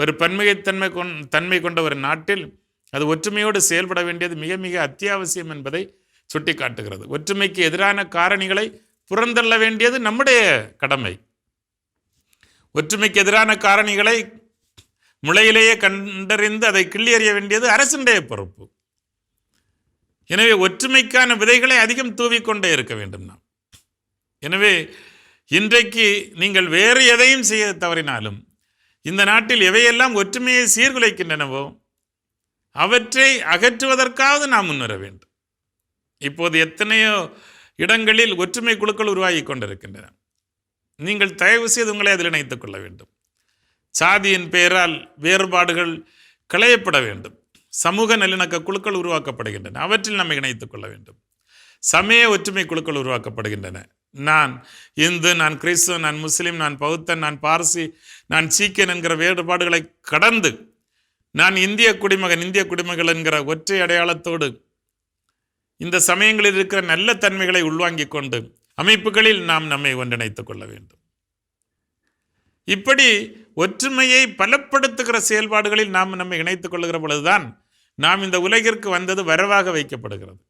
ஒரு பன்மையத்தன்மை கொண் தன்மை கொண்ட ஒரு நாட்டில் அது ஒற்றுமையோடு செயல்பட வேண்டியது மிக மிக அத்தியாவசியம் என்பதை சுட்டிக்காட்டுகிறது. ஒற்றுமைக்கு எதிரான காரணிகளை புறந்தள்ள வேண்டியது நம்முடைய கடமை. ஒற்றுமைக்கு எதிரான காரணிகளை முளையிலேயே கண்டறிந்து அதை கிள்ளி எறிய வேண்டியது அரசினுடைய பொறுப்பு. எனவே ஒற்றுமைக்கான விதைகளை அதிகம் தூவிக்கொண்டே இருக்க வேண்டும் நாம். எனவே இன்றைக்கு நீங்கள் வேறு எதையும் செய்ய தவறினாலும் இந்த நாட்டில் எவையெல்லாம் ஒற்றுமையை சீர்குலைக்கின்றனவோ அவற்றை அகற்றுவதற்காவது நாம் முன்வர வேண்டும். இப்போது எத்தனையோ இடங்களில் ஒற்றுமை குழுக்கள் உருவாகி கொண்டிருக்கின்றன. நீங்கள் தயவு செய்து உங்களை அதில் இணைத்துக் கொள்ள வேண்டும். சாதியின் பெயரால் வேறுபாடுகள் களையப்பட வேண்டும். சமூக நல்லிணக்க குழுக்கள் உருவாக்கப்படுகின்றன. அவற்றில் நம்மை இணைத்துக் கொள்ள வேண்டும். சமய ஒற்றுமை குழுக்கள் உருவாக்கப்படுகின்றன. நான் இந்து நான் கிறிஸ்துவ நான் முஸ்லீம் நான் பௌத்தன் நான் பார்சி நான் சீக்கியன் என்கிற வேறுபாடுகளை கடந்து நான் இந்திய குடிமகன் இந்திய குடிமகள் என்கிற ஒற்றை அடையாளத்தோடு இந்த சமயங்களில் இருக்கிற நல்ல தன்மைகளை உள்வாங்கிக் கொண்டு அமைப்புகளில் நாம் நம்மை ஒன்றிணைத்துக் கொள்ள வேண்டும். இப்படி ஒற்றுமையை பலப்படுத்துகிற செயல்பாடுகளில் நாம் நம்மை இணைத்துக் கொள்கிற பொழுதுதான் நாம் இந்த உலகிற்கு வந்தது வரவாக வைக்கப்படுகிறது.